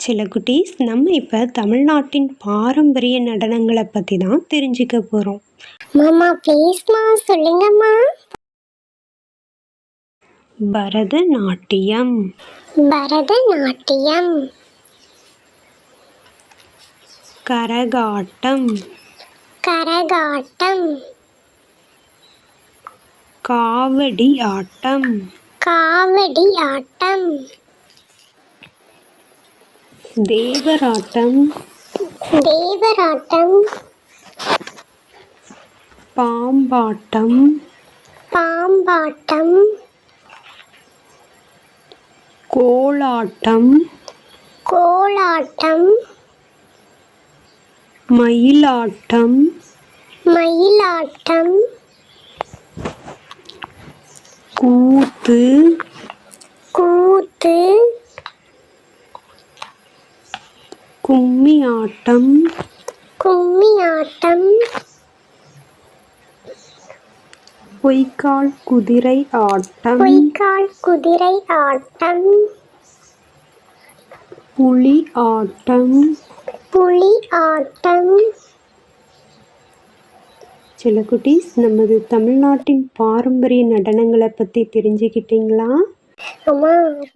சில குட்டீஸ் நம்ம இப்போ தமிழ்நாட்டின் பாரம்பரிய நடனங்களை பற்றி தான் தெரிஞ்சுக்க போகிறோம் மாமா ப்ளீஸ்மா சொல்லுங்கம்மா. பரதநாட்டியம். பரதநாட்டியம். கரகாட்டம். கரகாட்டம். காவடி ஆட்டம். காவடி ஆட்டம். தேவராட்டம். தேவராட்டம். பாம்பாட்டம். பாம்பாட்டம். கோலாட்டம். கோலாட்டம். மயிலாட்டம். மயிலாட்டம். கூத்து கூத்து கும்மி ஆட்டம் கும்மியாட்டம். பொய்க்கால் குதிரை ஆட்டம். பொய்க்கால் குதிரை ஆட்டம். புலி ஆட்டம். புலி ஆட்டம். சில குட்டீஸ் நமது தமிழ்நாட்டின் பாரம்பரிய நடனங்களை பற்றி தெரிஞ்சுக்கிட்டீங்களா? அம்மா